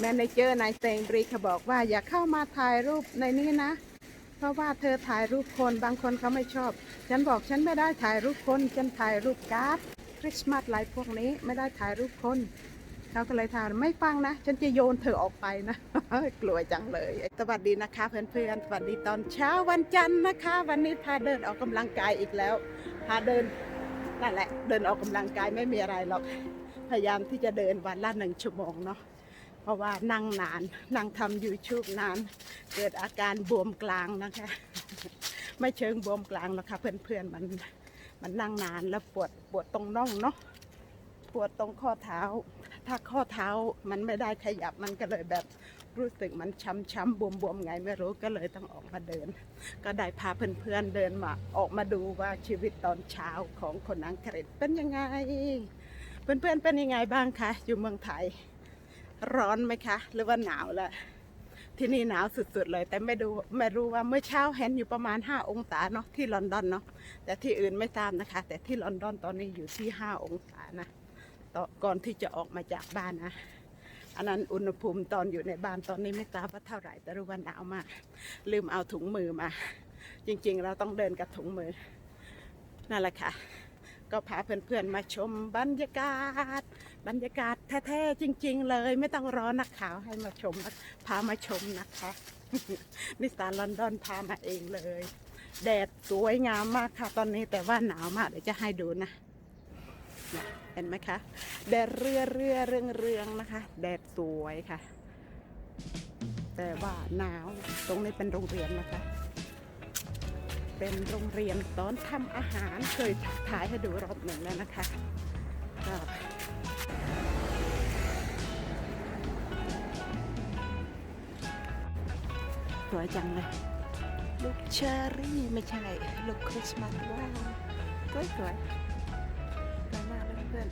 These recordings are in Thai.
แมเนเจอร์นายเซงบรีเขาบอกว่าอย่าเข้ามาถ่ายรูปในนี้นะ เพราะว่าเธอถ่ายรูปคนบางคนเขาไม่ชอบ ฉันบอกฉันไม่ได้ถ่ายรูปคนฉันถ่ายรูปการ์ดคริสต์มาสอะไรพวกนี้ไม่ได้ถ่ายรูปคนเขาก็เลยถามไม่ฟังนะ ฉันจะโยนเธอออกไปนะ กลัวจังเลย สวัสดีนะคะเพื่อนๆสวัสดีตอนเช้าวันจันทร์นะคะ วันนี้พาเดินออกกำลังกายอีกแล้ว พาเดินนั่นแหละ เดินออกกำลังกายไม่มีอะไรหรอก พยายามที่จะเดินวันละหนึ่งชั่วโมงเนาะ เพราะว่านั่งนาน นั่งทำยูทูบนาน เกิดอาการบวมกลางนะคะ ไม่เชิงบวมกลางหรอกค่ะเพื่อนๆมันมันนั่งนานแล้วปวดปวดตรงน่องเนาะปวดตรงข้อเท้า ถ้าข้อเท้ามันไม่ได้ขยับมันก็เลยแบบรู้สึกมันช้ำๆบวมๆไงไม่รู้ก็เลยต้องออกมาเดิน ก็ได้พาเพื่อนๆเดินมาออกมาดูว่าชีวิตตอนเช้าของคนอังกฤษเป็นยังไง เพื่อนๆเป็นยังไงบ้างคะอยู่เมืองไทย ร้อนไหมคะ หรือว่าหนาวละที่นี่หนาวสุดๆเลย แต่ไม่ดูไม่รู้ว่าเมื่อเช้าเห็นอยู่ประมาณ 5 องศาเนาะที่ลอนดอนเนาะแต่ที่อื่นไม่ทราบนะคะ แต่ที่ลอนดอนตอนนี้อยู่ที่ 5 องศานะตอก่อนที่จะออกมาจากบ้านนะอันนั้นอุณหภูมิตอนอยู่ในบ้านตอนนี้ไม่ทราบว่าเท่าไหร่แต่รู้ว่าหนาวมากลืมเอาถุงมือมา จริงๆ เราต้องเดินกับถุงมือนั่นแหละค่ะ ก็พาเพื่อนๆมาชมบรรยากาศ บรรยากาศแท้ๆจริง ๆ เลย ไม่ต้องรอนักข่าวให้มาชม พามาชมนะคะนิสานลอนดอนพามาเองเลย แดดสวยงามมากค่ะตอนนี้แต่ว่าหนาวมากเดี๋ยวจะให้ดูนะเห็นไหมคะ แดดเรือเรือเรืองเรืองนะคะ แดดสวยค่ะ แต่ว่าหนาวตรงนี้เป็นโรงเรียนนะคะ เป็นโรงเรียนตอนทำอาหารเคยถ่ายให้ดูรอบหนึ่งแล้วนะคะก็ วยจังเลย ลูกเชอรี่ไม่ใช่ ลูกคริสต์มาสว้าวสวยสวยสวยมากเลยเพื่อน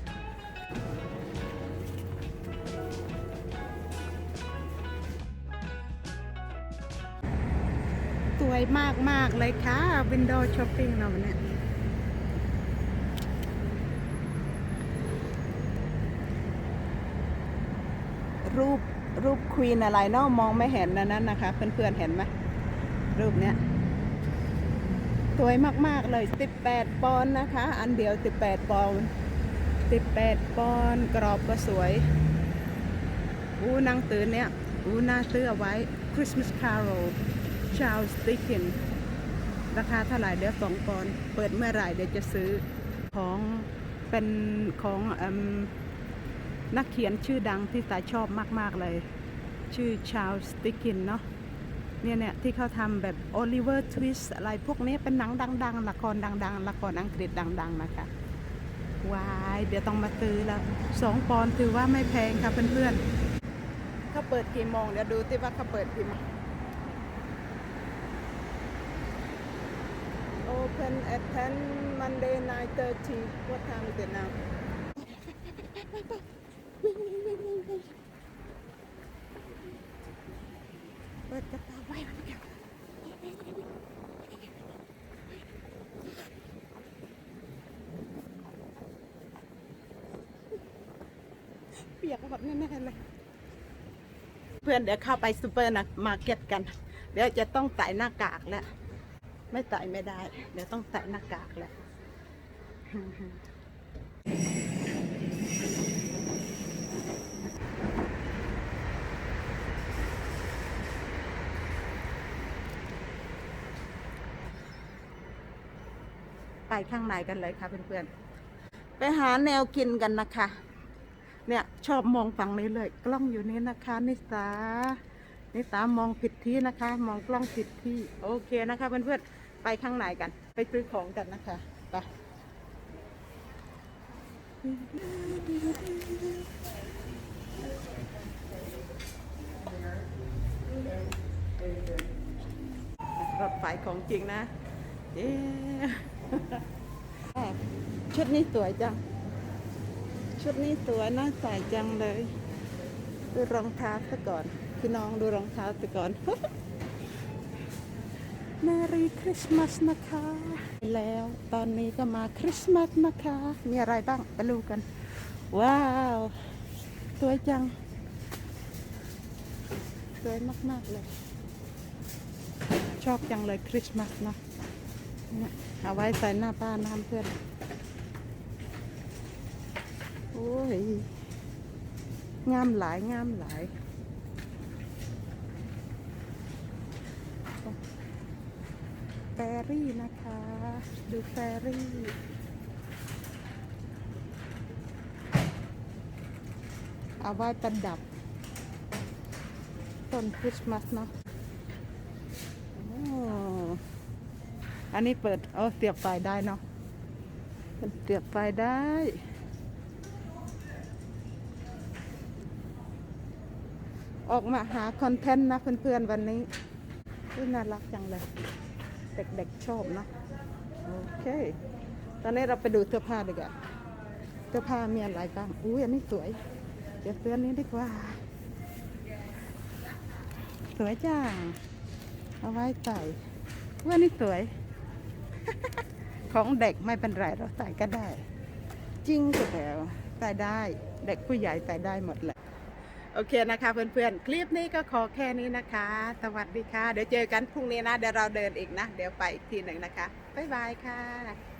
สวยมากมากๆเลยค่ะ วินโดว์ช้อปปิ้งเราเนี่ยรูป รูปควีนอะไรเนาะมองไม่เห็นนะนั้นนะคะ เพื่อนๆเห็นไหมรูปเนี้ยสวยมากๆเลย 18 ปอนด์นะคะ อันเดียว 18 ปอนด์18 ปอนด์กรอบก็สวย อู้นางตื่นเนี่ย อู้น่าซื้อเอาไว้ Christmas Carol Charles Dickens ราคาเท่าไหร่เดี๋ยวสองปอนด์เปิดเมื่อไหร่เดี๋ยวจะซื้อของเป็นของอืม นักเขียนชื่อดังที่ตาชอบมาก ๆ เลย ชื่อชา l สติกินเนาะเนี่ยเนี่ยที่เขาทำแบบโอลิเวอร์ทวิสอะไรพวกนี้เป็นหนังดัง ๆ ละครดัง ๆ ละครอังกฤษดัง ๆ นะคะวายเดี๋ยวต้องมาซื้อแล้วสองปอนถือว่าไม่แพงค่ะเพื่อนๆเขาเปิดกี่โมงเดี๋ยวดูที่ว่าเขาเปิดกี่โมง Open at 10 Monday 9:30 What time is it now เปิดกระเป๋าไว้มันกันเปียกหมดแน่ๆเลย เพื่อนเดี๋ยวเข้าไปซูเปอร์นะมาร์เก็ตกัน เดี๋ยวจะต้องใส่หน้ากากแล้ว ไม่ใส่ไม่ได้ เดี๋ยวต้องใส่หน้ากากแล้ว ไปข้างในกันเลยค่ะเพื่อนๆ ไปหาแนวกินกันนะคะ เนี่ยชอบมองฝั่งนี้เลย กล้องอยู่นี่นะคะนิสานิสามองผิดที่นะคะ มองกล้องผิดที่โอเคนะคะเพื่อนๆไปข้างในกัน ไปซื้อของกันนะคะไปรถไฟของจริงนะ เย้ ชุดนี้สวยจัง ชุดนี้สวยน่าใส่จังเลย ดูรองเท้าซะก่อน พี่น้องดูรองเท้าซะก่อน Merry Christmas นะคะ แล้วตอนนี้ก็มาคริสต์มาสนะคะ มีอะไรบ้างไปดูกัน ว้าวสวยจังสวยมาก ๆ เลย ชอบจังเลยคริสต์มาสนะ เอาไว้ใส่หน้าบ้านนะเพื่อน โอ้ย งามหลายงามหลาย แฟรี่นะคะ ดูแฟรี่เอาไว้ประดับ ต้นคริสต์มาสเนาะ อันนี้เปิดเออเสียบไฟได้เนาะเสียบไฟได้ออกมาหาคอนเทนต์นะเพื่อนๆวันนี้น่ารักจังเลย เด็กๆชอบนะโอเค ตอนนี้เราไปดูเสื้อผ้าดีกว่าเสื้อผ้ามีอะไรบ้างอุ้ยอันนี้สวย เดี๋ยวเสื้อนี้ดีกว่า สวยจังเอาไว้ใส่ว่านี่สวย ของเด็กไม่เป็นไรเราใส่ก็ได้ จริงสุดแล้วใส่ได้เด็กผู้ใหญ่ใส่ได้หมดแหละโอเคนะคะเพื่อนๆ คลิปนี้ก็ขอแค่นี้นะคะ สวัสดีค่ะ เดี๋ยวเจอกันพรุ่งนี้นะ เดี๋ยวเราเดินอีกนะ เดี๋ยวไปอีกทีหนึ่งนะคะ บ๊ายบายค่ะ